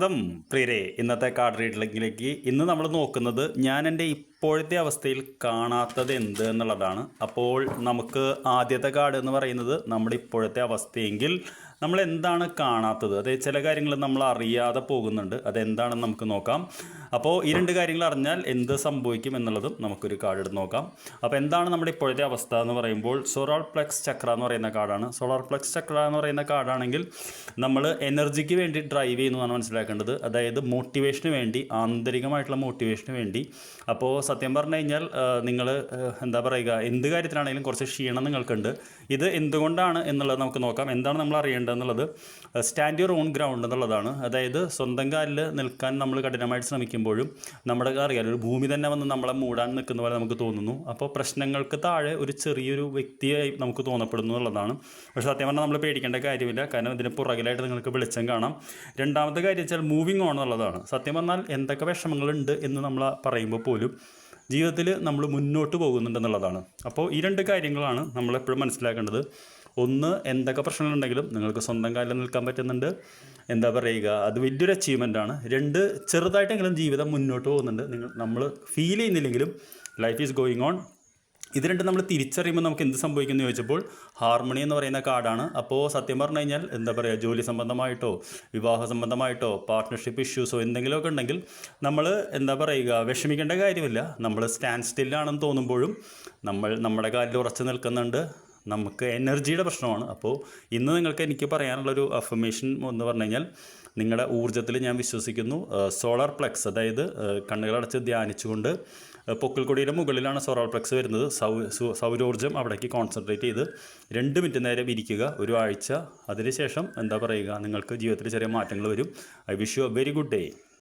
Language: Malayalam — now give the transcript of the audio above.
സ്വാഗതം പ്രിയരെ. ഇന്നത്തെ കാർഡ് റീഡിലേക്ക് ഇന്ന് നമ്മൾ നോക്കുന്നത് ഞാൻ എന്റെ ഇപ്പോഴത്തെ അവസ്ഥയിൽ കാണാത്തത് എന്ത് എന്നുള്ളതാണ്. അപ്പോൾ നമുക്ക് ആദ്യത്തെ കാർഡ് എന്ന് പറയുന്നത് നമ്മുടെ ഇപ്പോഴത്തെ അവസ്ഥയെങ്കിൽ നമ്മൾ എന്താണ് കാണാത്തത്? അതായത് ചില കാര്യങ്ങൾ നമ്മൾ അറിയാതെ പോകുന്നുണ്ട്. അതെന്താണെന്ന് നമുക്ക് നോക്കാം. അപ്പോൾ ഈ രണ്ട് കാര്യങ്ങൾ അറിഞ്ഞാൽ എന്ത് സംഭവിക്കും എന്നുള്ളതും നമുക്കൊരു കാർഡ് എടുത്ത് നോക്കാം. അപ്പോൾ എന്താണ് നമ്മുടെ ഇപ്പോഴത്തെ അവസ്ഥ എന്ന് പറയുമ്പോൾ സോളാർ പ്ലക്സ് ചക്ര എന്ന് പറയുന്ന കാർഡാണ്. സോളാർ പ്ലക്സ് ചക്ര എന്ന് പറയുന്ന കാർഡാണെങ്കിൽ നമ്മൾ എനർജിക്ക് വേണ്ടി ഡ്രൈവ് ചെയ്യുന്നതാണ് മനസ്സിലാക്കേണ്ടത്. അതായത് മോട്ടിവേഷന് വേണ്ടി ആന്തരികമായിട്ടുള്ള മോട്ടിവേഷന് വേണ്ടി. അപ്പോൾ സത്യം പറഞ്ഞു കഴിഞ്ഞാൽ നിങ്ങൾ എന്താ പറയുക എന്ത് കാര്യത്തിലാണെങ്കിലും കുറച്ച് ക്ഷീണം നിങ്ങൾക്കുണ്ട്. ഇത് എന്തുകൊണ്ടാണ് എന്നുള്ളത് നമുക്ക് നോക്കാം. എന്താണ് നമ്മൾ അറിയേണ്ടതെന്നുള്ളത് സ്റ്റാൻഡ് യുവർ ഓൺ ഗ്രൗണ്ട് എന്നുള്ളതാണ്. അതായത് സ്വന്തം കാലിൽ നിൽക്കാൻ നമ്മൾ കഠിനമായിട്ട് ശ്രമിക്കുമ്പോഴും നമ്മുടെ അറിയാലോ ഒരു ഭൂമി തന്നെ വന്ന് നമ്മളെ മൂടാൻ നിൽക്കുന്ന പോലെ നമുക്ക് തോന്നുന്നു. അപ്പോൾ പ്രശ്നങ്ങൾക്ക് താഴെ ഒരു ചെറിയൊരു വ്യക്തിയായി നമുക്ക് തോന്നപ്പെടുന്നു എന്നുള്ളതാണ്. പക്ഷേ സത്യം പറഞ്ഞാൽ നമ്മൾ പേടിക്കേണ്ട കാര്യമില്ല. കാരണം ഇതിന് പുറകിലായിട്ട് നിങ്ങൾക്ക് വെളിച്ചം കാണാം. രണ്ടാമത്തെ കാര്യം വെച്ചാൽ മൂവിങ് ഓൺ എന്നുള്ളതാണ്. സത്യം പറഞ്ഞാൽ എന്തൊക്കെ വിഷമങ്ങളുണ്ട് എന്ന് നമ്മൾ പറയുമ്പോൾ പോലും ജീവിതത്തിൽ നമ്മൾ മുന്നോട്ട് പോകുന്നുണ്ടെന്നുള്ളതാണ് അപ്പോൾ ഈ രണ്ട് കാര്യങ്ങളാണ് നമ്മളെപ്പോഴും മനസ്സിലാക്കേണ്ടത്. ഒന്ന് എന്തൊക്കെ പ്രശ്നങ്ങളുണ്ടെങ്കിലും നിങ്ങൾക്ക് സ്വന്തം കാലിൽ നിൽക്കാൻ പറ്റുന്നുണ്ട്. എന്താ പറയുക അത് വലിയൊരു ആണ്. രണ്ട് ചെറുതായിട്ടെങ്കിലും ജീവിതം മുന്നോട്ട് പോകുന്നുണ്ട്. നിങ്ങൾ നമ്മൾ ഫീൽ ചെയ്യുന്നില്ലെങ്കിലും ലൈഫ് ഈസ് ഗോയിങ് ഓൺ ഇത് രണ്ട് നമ്മൾ തിരിച്ചറിയുമ്പോൾ നമുക്ക് എന്ത് സംഭവിക്കുമെന്ന് ചോദിച്ചപ്പോൾ ഹാർമണി എന്ന് പറയുന്ന കാർഡാണ്. അപ്പോൾ സത്യം പറഞ്ഞു കഴിഞ്ഞാൽ എന്താ പറയുക ജോലി സംബന്ധമായിട്ടോ വിവാഹ സംബന്ധമായിട്ടോ പാർട്ട്ണർഷിപ്പ് ഇഷ്യൂസോ എന്തെങ്കിലുമൊക്കെ ഉണ്ടെങ്കിൽ നമ്മൾ എന്താ പറയുക വിഷമിക്കേണ്ട കാര്യമില്ല. നമ്മൾ സ്റ്റാൻഡ് സ്റ്റില്ലാണെന്ന് തോന്നുമ്പോഴും നമ്മൾ നമ്മുടെ കാലിൽ ഉറച്ചു നിൽക്കുന്നുണ്ട്. നമുക്ക് എനർജിയുടെ പ്രശ്നമാണ്. അപ്പോൾ ഇന്ന് നിങ്ങൾക്ക് എനിക്ക് പറയാനുള്ളൊരു അഫർമേഷൻ എന്ന് പറഞ്ഞു കഴിഞ്ഞാൽ നിങ്ങളുടെ ഊർജത്തിൽ ഞാൻ വിശ്വസിക്കുന്നു. സോളാർ പ്ലക്സ് അതായത് കണ്ണുകളടച്ച് ധ്യാനിച്ചുകൊണ്ട് പൊക്കിൾക്കൊടിയുടെ മുകളിലാണ് സോളാർ പ്ലക്സ് വരുന്നത്. സൗ സൗരോർജം അവിടേക്ക് കോൺസെൻട്രേറ്റ് ചെയ്ത് രണ്ട് മിനിറ്റ് നേരം ഇരിക്കുക ഒരു ആഴ്ച. അതിനുശേഷം എന്താ പറയുക നിങ്ങൾക്ക് ജീവിതത്തിൽ ചെറിയ മാറ്റങ്ങൾ വരും. I wish you a very good day